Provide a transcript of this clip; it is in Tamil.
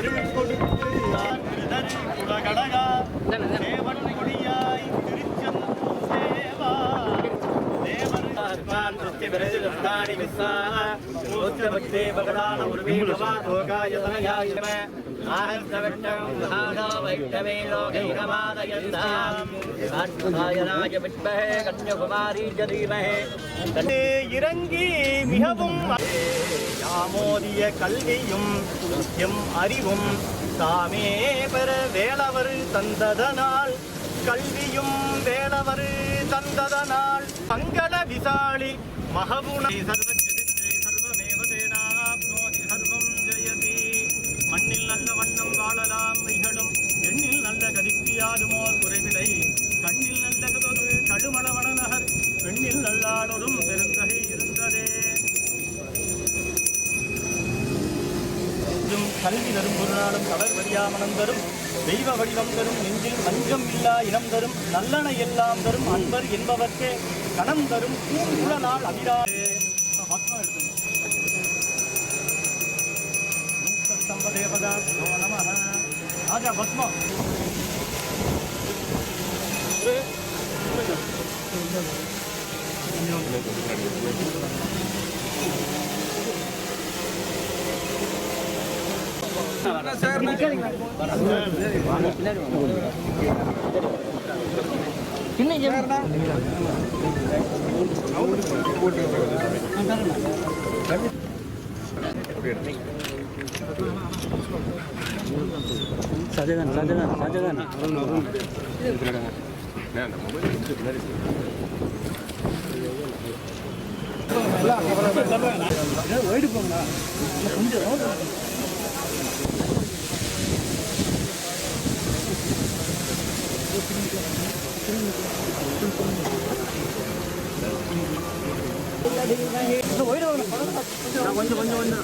అడుగు కొడుకు కూడా గడగా. பார்ப்பான் நித்திய விரஜிதாடி விஸ்ஸா உச்சபக்தே பகடான உருவே பவா தோகாய தனயாயிம ஆஹர்த்தவட்டம் மகாதோ வைஷ்ணவே கன்யகுமாரி கண்ணே இறங்கி மிகவும் யாமோதிய கல்வியும் எம் அறிவும் தாமே பெற வேளவர் தந்ததனால் கல்வியும் வேளவர் தந்ததனால் மங்கள விசாலி மககுண சர்வஜிதித்ரே சர்வம் ஜெயதி மண்ணில் நல்ல வண்ணம் வாழலாம் வைகளும் எண்ணில் நல்ல கதிக்கியாதுமோர் குறைவிலை. கண்ணில் நல்ல கதொரு கழுமளவன நகர் பெண்ணில் நல்லாடொரும் பெருந்தகை இருந்ததே. கல்வி தரும் ஒரு நாளும் கடல் வடியாமனம் தரும். தெய்வ வடிவம் தரும் நெஞ்சில் மஞ்சம் இல்லா இனம் தரும். நல்லன எல்லாம் தரும் அன்பர் என்பவர்க்கே. கணம் தரும் பூங்குழ நாள் அபிராமே தேவதா நம ராஜா பத்மா ஷாஜகான் ஷாஜகான் ஷாஜகான் கொஞ்சம் 나 먼저 먼저 먼저.